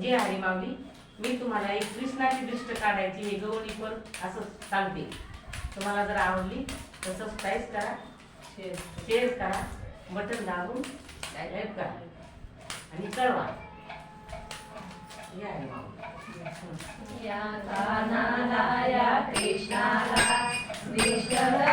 म्हणजे हरी माऊली मी तुम्हाला एक कृष्णाची दृष्ट काढायची हे गवळी पण असं सांगते. तुम्हाला जर आवडली तर सबस्क्राईब करा शेअर करा बटन दाबून डायलाईट करा. आणि कळवा. या माऊली. या कृष्णाला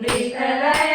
ಮೃತದಯ